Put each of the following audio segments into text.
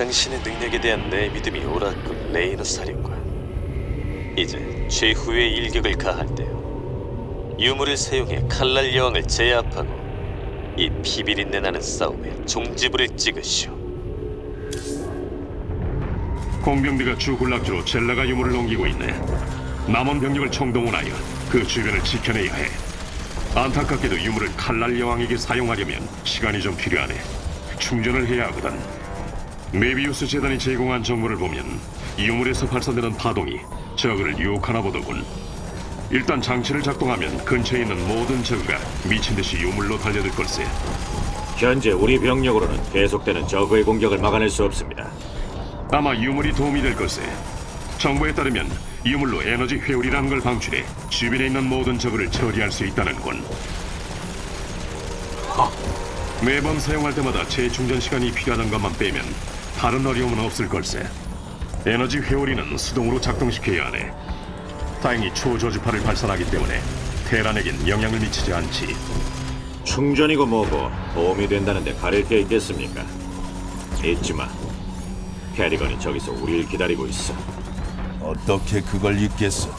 당신의 능력에 대한 내 믿음이 옳았군, 레이너 사령관. 이제 최후의 일격을 가할 때요. 유물을 사용해 칼날 여왕을 제압하고 이 피비린내 나는 싸움에 종지부를 찍으시오. 공병대가 주 군락지로 젤라가 유물을 옮기고 있네. 남은 병력을 총동원하여 그 주변을 지켜내야 해. 안타깝게도 유물을 칼날 여왕에게 사용하려면 시간이 좀 필요하네. 충전을 해야 하거든. 메비우스 재단이 제공한 정보를 보면 유물에서 발산되는 파동이 적을 유혹하나 보더군. 일단 장치를 작동하면 근처에 있는 모든 적가 미친 듯이 유물로 달려들 걸세. 현재 우리 병력으로는 계속되는 저그의 공격을 막아낼 수 없습니다. 아마 유물이 도움이 될 걸세. 정보에 따르면 유물로 에너지 회오리라는 걸 방출해 주변에 있는 모든 적을 처리할 수 있다는군. 매번 사용할 때마다 재충전 시간이 필요하던 것만 빼면 다른 어려움은 없을 걸세. 에너지 회오리는 수동으로 작동시켜야 하네. 다행히 초저주파를 발산하기 때문에 테란에겐 영향을 미치지 않지. 충전이고 뭐고 도움이 된다는데 가릴 게 있겠습니까? 잊지 마. 캐리건이 저기서 우리를 기다리고 있어. 어떻게 그걸 잊겠어?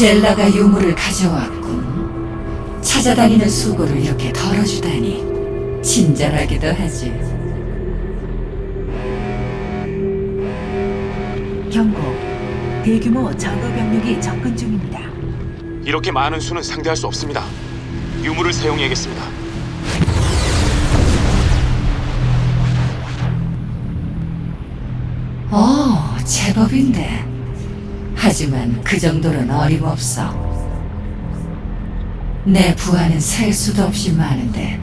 젤라가 유물을 가져왔군. 찾아다니는 수고를 이렇게 덜어주다니 친절하기도 하지. 경고. 대규모 저그 병력이 접근 중입니다. 이렇게 많은 수는 상대할 수 없습니다. 유물을 사용해야겠습니다. 어, 제법인데. 하지만 그 정도는 어림없어. 내 부하는 셀 수도 없이 많은데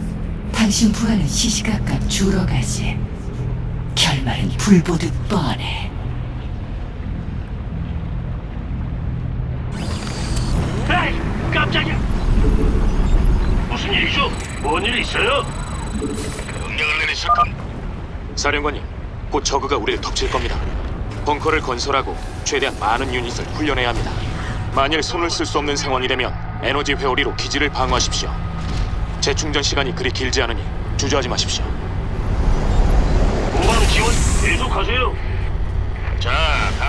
당신 부하는 시시각각 줄어가지. 결말은 불보듯 뻔해. 에이, 깜짝이야. 무슨 일이죠? 뭔일 있어요? 명령을 내리실 겁 사령관님, 곧 저그가 우리를 덮칠 겁니다. 벙커를 건설하고 최대한 많은 유닛을 훈련해야 합니다. 만일 손을 쓸 수 없는 상황이 되면 에너지 회오리로 기지를 방어하십시오. 재충전 시간이 그리 길지 않으니 주저하지 마십시오. 후방 지원 계속하세요. 자,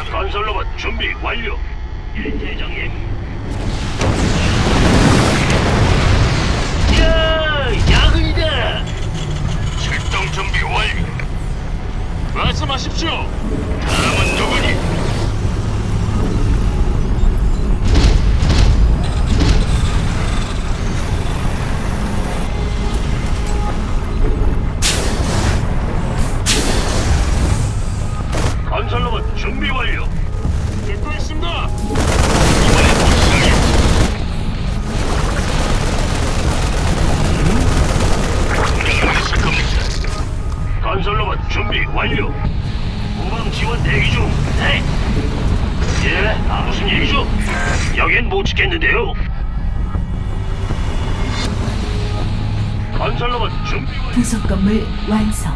건설 로봇 준비 완료. 예, 대장님. 야, 야근이다. 출동 준비 완료. 말씀하십시오. 다음은 누구니? 여긴 못 지켰는데요. 건설 로봇 준비 완료. 부속 건물 완성.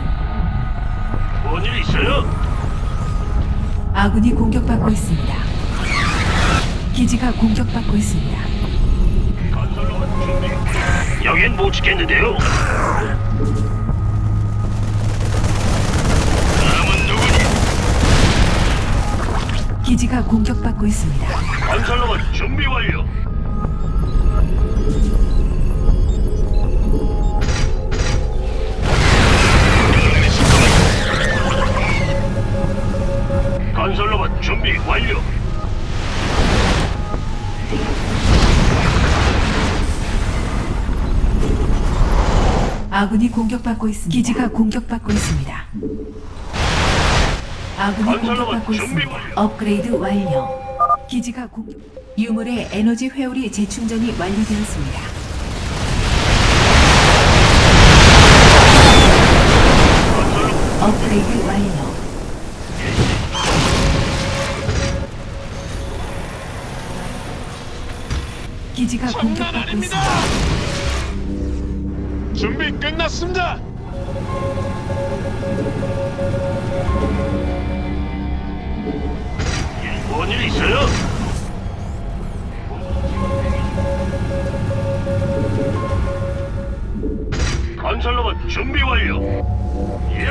뭔일 있어요? 아군이 공격받고 있습니다. 기지가 공격받고 있습니다. 건설 로봇 준비. 여긴 못 지켰는데요. 다음은 누구니? 기지가 공격받고 있습니다. 건설 로봇 준비 완료. 건설 로봇 준비 완료. 아군이 공격받고 있습니다. 기지가 공격받고 있습니다. 아군이 건설로봇 공격받고 준비 있습니다. 완료. 업그레이드 완료. 기지가 공격. 유물의 에너지 회오리 재충전이 완료되었습니다. 업그레이드 완료. 기지가 공격받고 있습니다. 준비 끝났습니다. 뭔일 있어요? 건설로봇 준비 완료. 예.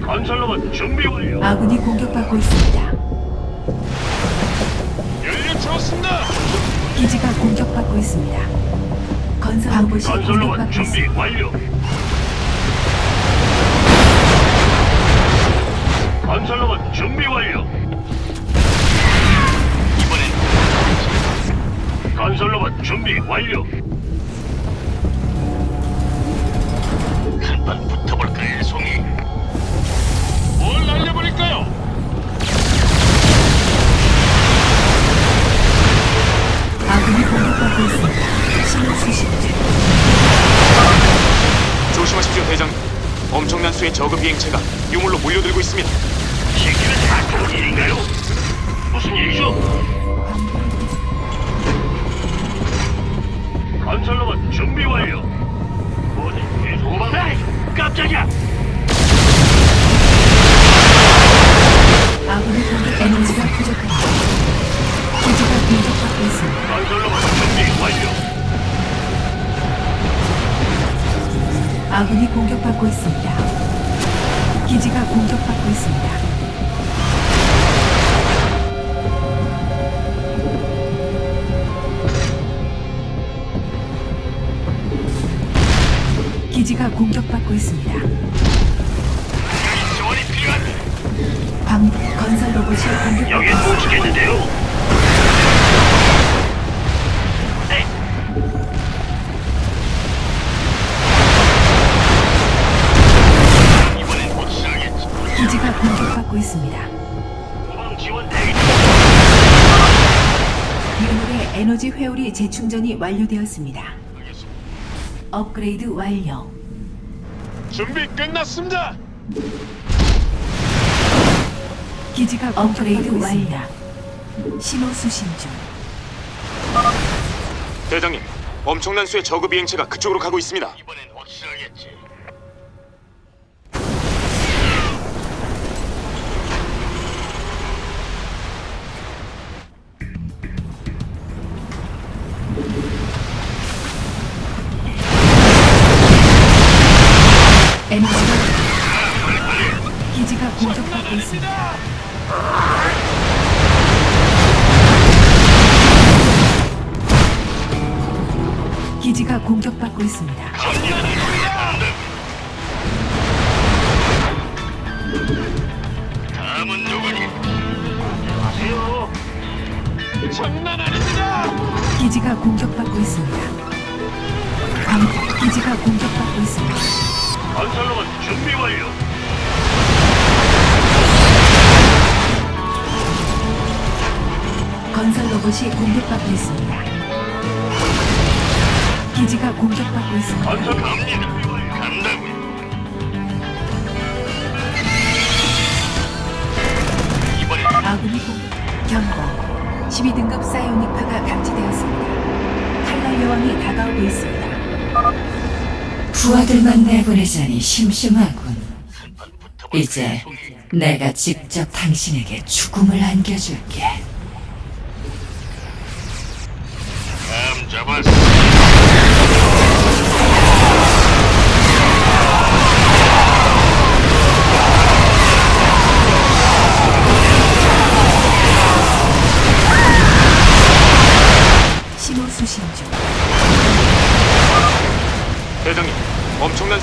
건설로봇 건설로봇 준비 완료. 아군이 공격받고 있습니다. 연료 채웠습니다. 기지가 공격받고 있습니다. 건설 로봇이 건설로봇 공격받고 준비 있습니다. 완료. 건설로봇 준비 완료. 이번엔 건설로봇 준비 완료. 수의 저급 비행체가 유물로 몰려들고 있습니다. 시키는 다 좋은 일인가요? 무슨 일이죠? 건설로봇 준비 완료. 어디? 에이, 깜짝이야! 아군이 공격 에너지가 부족합니다. 기지가 공격받고 있습니다. 건설로봇 준비 완료. 아군이 공격받고 있습니다. 기지가 공격받고 있습니다. 기지가 공격받고 있습니다. 지원이 필요하다. 광 건설 로봇이 공격받고 여긴 있습니다. 지겠는데요. 재충전이 완료되었습니다. 업그레이드 완료. 준비 끝났습니다. 기지가 업그레이드 완료. 신호 수신 중. 대장님, 엄청난 수의 저급 비행체가 그쪽으로 가고 있습니다. 이번엔 공격받고 있습니다. 다음 12등급 사이오닉파가 감지되었습니다. 칼날 여왕이 다가오고 있습니다. 부하들만 내보내자니 심심하군. 이제? 내가 직접 당신에게 죽음을 안겨줄게.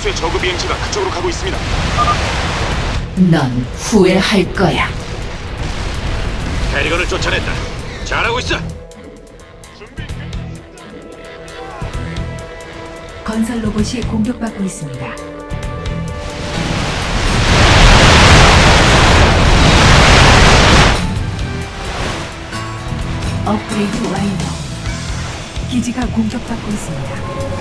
엄청난 수의 저급 비행체가 그쪽으로 가고 있습니다. 넌 후회할 거야. 캐리건을 쫓아냈다. 잘하고 있어. 건설 로봇이 공격받고 있습니다. 업그레이드 완료. 기지가 공격받고 있습니다.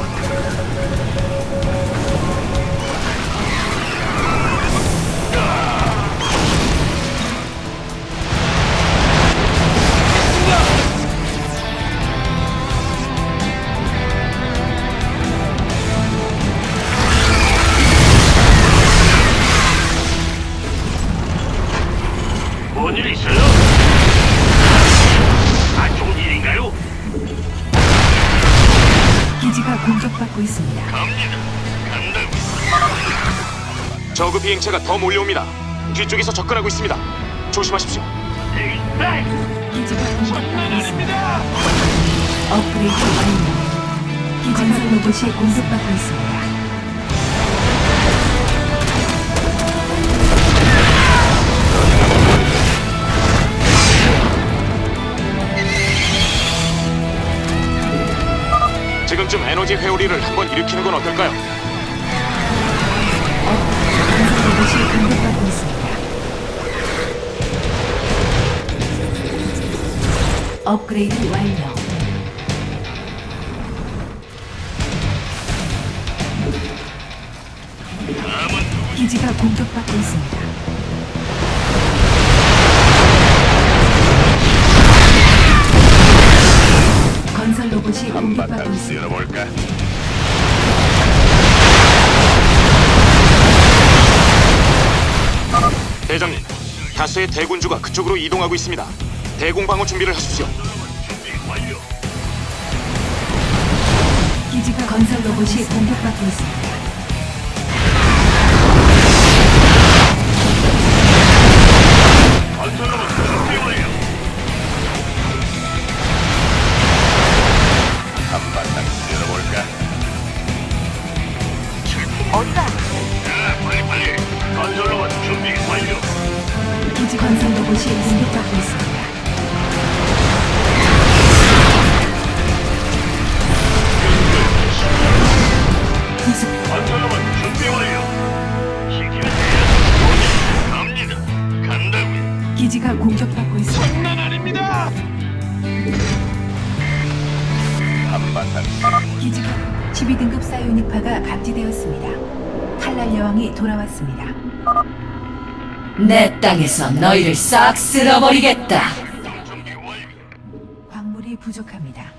저그 비행체가 더 몰려옵니다. 뒤쪽에서 접근하고 있습니다. 조심하십시오. 업그레이드 완료. 기지가 로봇이 공격받고 있습니다. 지금쯤 에너지 회오리를 한번 일으키는 건 어떨까요? 로봇이 공격받고 있습니다. 업그레이드 완료. 기지가 공격받고 있습니다. 건설 로봇이 공격받고 있습니다. 대장님, 다수의 대군주가 그쪽으로 이동하고 있습니다. 대공 방어 준비를 하십시오. 기지가 건설 로봇이 공격받고 있습니다. 기지가 공격받고 있습니다. 장난 아닙니다. 한바탕 기지가 12등급 사이오닉파가 감지되었습니다. 칼날 여왕이 돌아왔습니다. 내 땅에서 너희를 싹 쓸어버리겠다. 준비 완료. 광물이 부족합니다.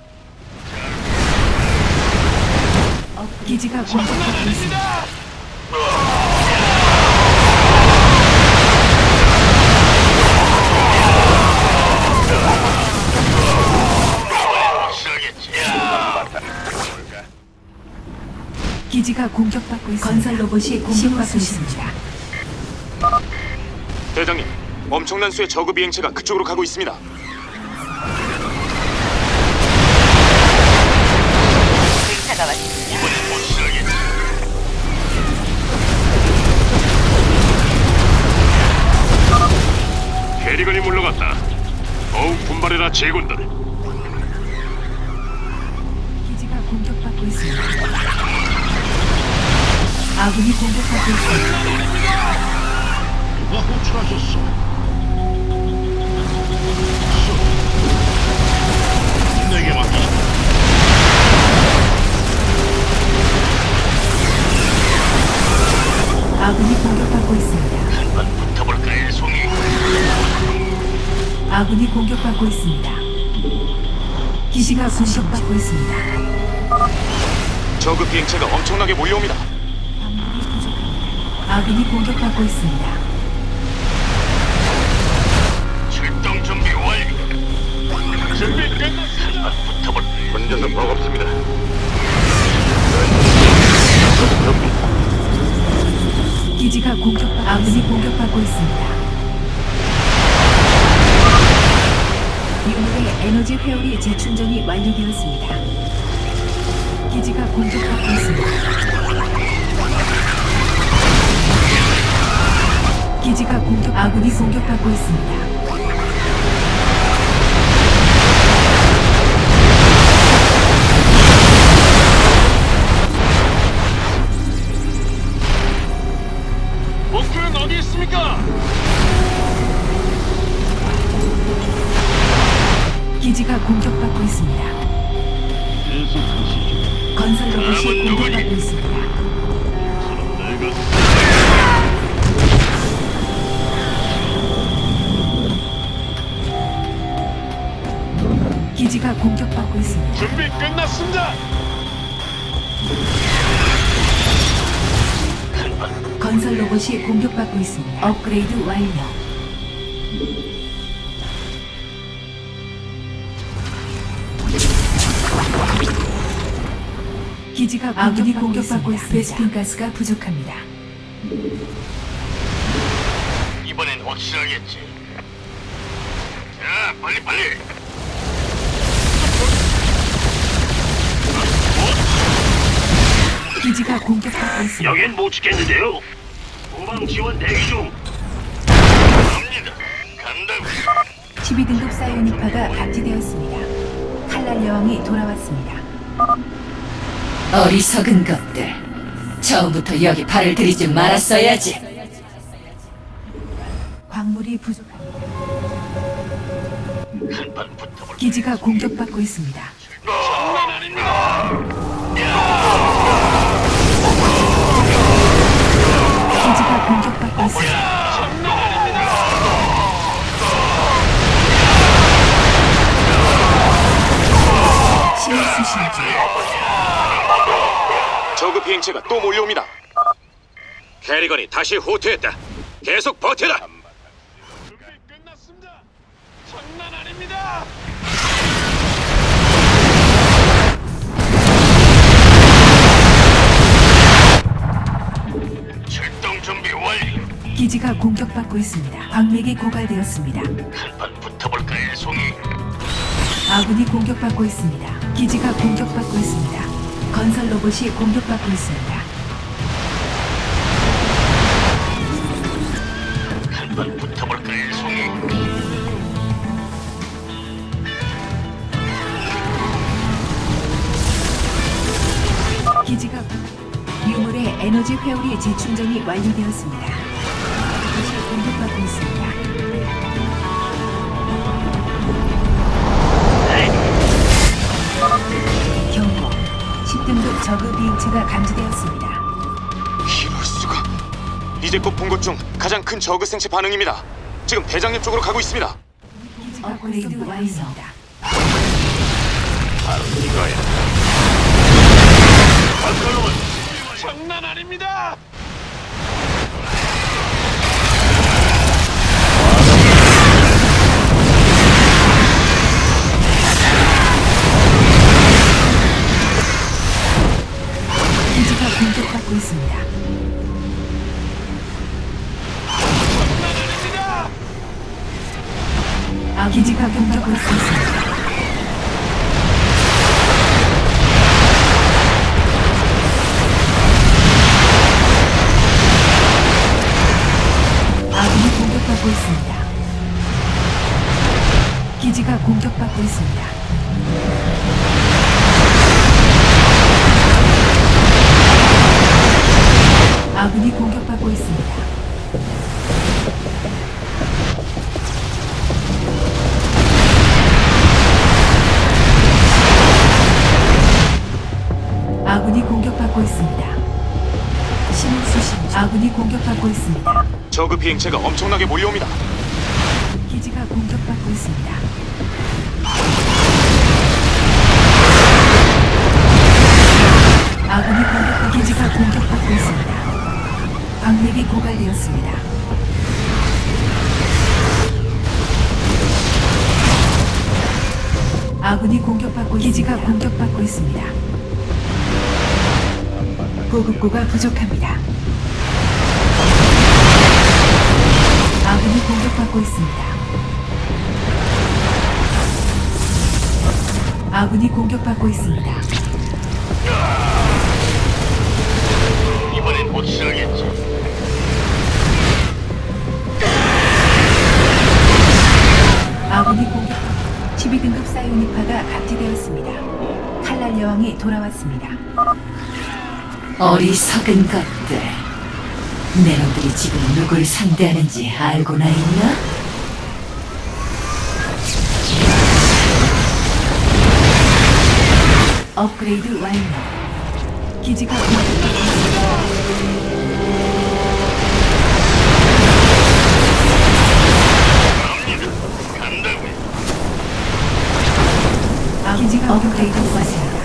어, 기지가 공격받고 있습니다. 기지가 공격받고 있습니다. 건설 로봇이 공격받고 있습니다. 대장님, 엄청난 수의 저그 비행체가 그쪽으로 가고 있습니다. 아군이 공격받고 있습니다. 출동 준비 완료. 준비 끝났습니다. 붙어볼까요? 혼자서 버겁습니다. 기지가 공격받 아군이 공격받고 있습니다. 유물의 에너지 회오리 재충전이 완료되었습니다. 기지가 공격받고 있습니다. 기지가 공격 아군이 공격받고 있습니다. 목표는 어디 있습니까? 기지가 공격받고 있습니다. 계속하시죠. 건설 로봇이 누구니? 공격받고 있습니다. 내가 기지가 공격받고 있습니다. 준비 끝났습니다. 건설 로봇이 공격받고 있습니다. 업그레이드 완료. 기지가 아군이 공격받고 있습니다. 베스핀 가스가 부족합니다. 이번엔 확실하겠지. 자, 빨리 빨리. 기지가 공격받고 있습니다. 여긴 못 지켰는데요. 후방 지원 대기 중. 갑니다. 간다고. 12등급 사이오닉파가 감지되었습니다. 칼날 여왕이 돌아왔습니다. 어리석은 것들. 처음부터 여기 발을 들이지 말았어야지. 광물이 부족합니다. 한판 붙어볼. 기지가 공격받고 있습니다. 장난 아닙니다. 기지가 공격받고 있습니다. 신의 수신지 저그 비행체가 또 몰려옵니다. 캐리건이 다시 호투했다. 계속 버텨라. 받고 있습니다. 광맥이 고갈되었습니다. 한판 붙어볼까요, 송이? 아군이 공격받고 있습니다. 기지가 공격받고 있습니다. 건설 로봇이 공격받고 있습니다. 한판 붙어볼까요, 송이? 기지가 공- 유물의 에너지 회오리 재충전이 완료되었습니다. 이제껏 본 것 중 가장 큰 저그 생체 반응입니다. 지금 대장님 쪽으로 가고 있습니다. 업그레이드 완료입니다. 건설로만 장난 아닙니다. 기지가 공격받고 있습니다. 기지가 공격받고 있습니다. 비행체가 엄청나게 몰려옵니다. 기지가 공격받고 있습니다. 아군이 공격받고 기지가 공격받고 있습니다. 광맥이 고갈되었습니다. 아군이 공격받고 기지가 공격받고 있습니다. 보급고가 부족합니다. 공격받고 있습니다. 아군이 공격받고 있습니다. 이번엔 확실하겠지. 아군이 공격 12등급 사이오닉파가 감지되었습니다. 칼날 여왕이 돌아왔습니다. 어리석은 것들. 내 놈들이 지금 누굴 상대하는지 알고나 있나? 업그레이드 완료. 기지가. 아, 기지가 업그레이드 완료입니다.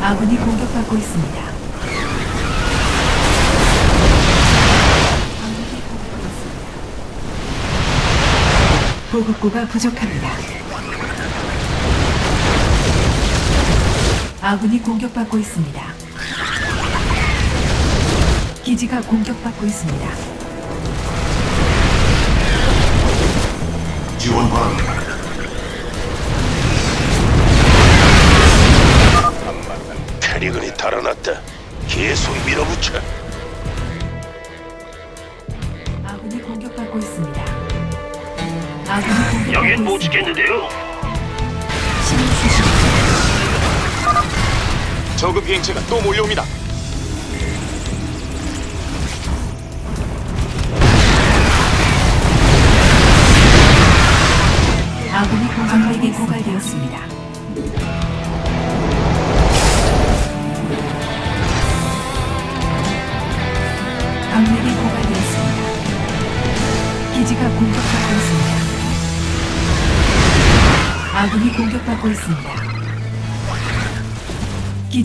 아군이 공격받고 있습니다. 아군이 공격받고 있습니다. 보급고가 부족합니다. 아군이 공격받고 있습니다. 기지가 공격받고 있습니다. 지원 바랍니다. 캐리건이 달아났다. 계속 밀어붙여. 여긴 못. 지켰는데요. 저그 비행체가 또 몰려옵니다.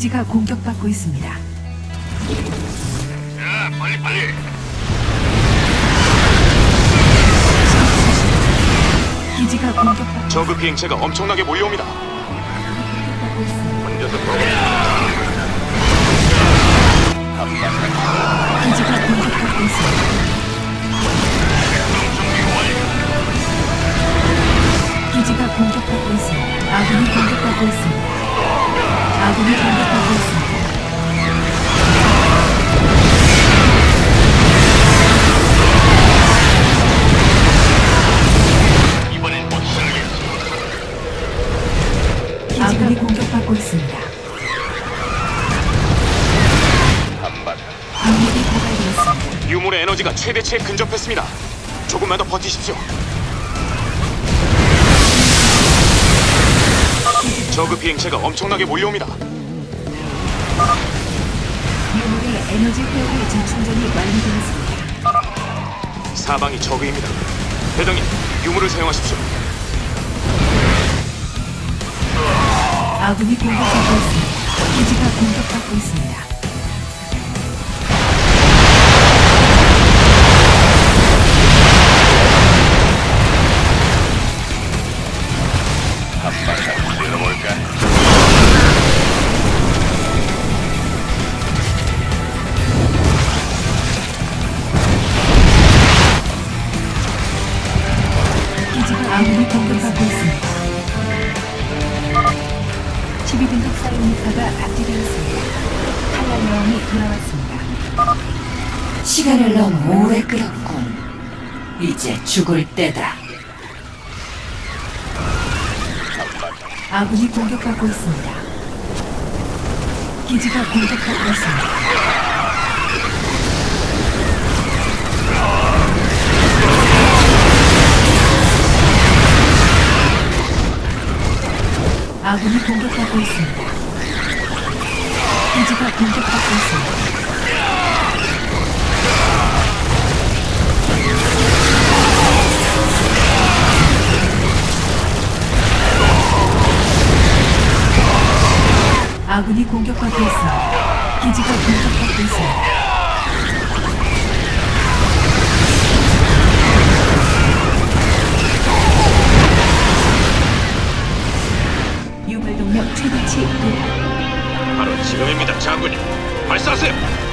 기지가 공격받고 있습니다. 자, 빨리 빨리. 기지가 공격받고 저그 비행체가 엄청나게 몰려옵니다. 혼자서. 기지가 공격받고 있습니다. 기지가 공격받고 있습니다. 아군이 공격받고 있습니다. 아군이 공격받고 있습니다. 최대치에 근접했습니다. 조금만 더 버티십시오. 저그 비행체가 엄청나게 몰려옵니다. 유물의 에너지 회오리 재충전이 완료되었습니다. 사방이 저그입니다. 대장님, 유물을 사용하십시오. 아군이 공격받고 있습니다. 기지가 공격받고 있습니다. 아군이 공격받고 있습니다. 기지가 공격받고 있습니다. 아군이 공격받고 있습니다. 기지가 공격받고 있습니다. 지금입니다, 장군님. 발사하세요.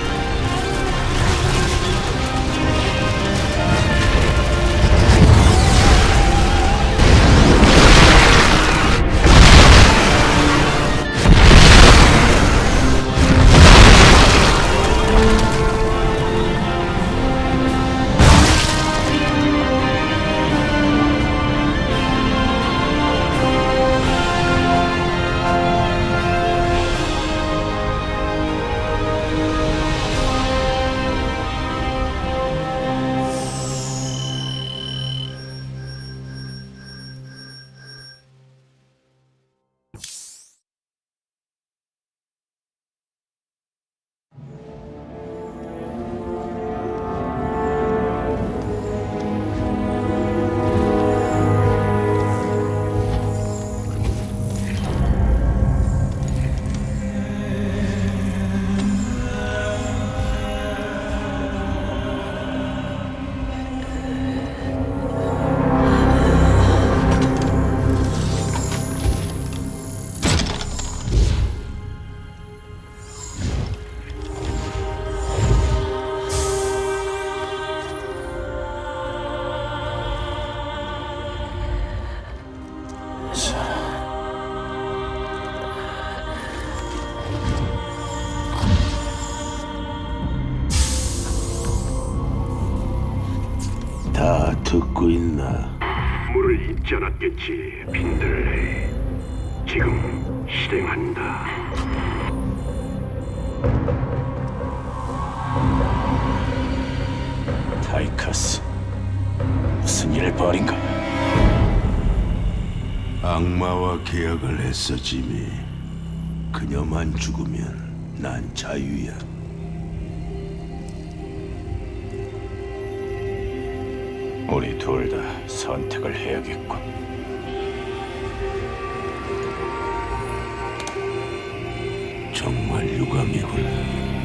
않았겠지, 빈들레이. 지금 실행한다. 타이커스, 무슨 일을 벌인 거야? 악마와 계약을 했어, 지미. 그녀만 죽으면 난 자유야. 우리 둘 다 선택을 해야겠군. 정말 유감이군.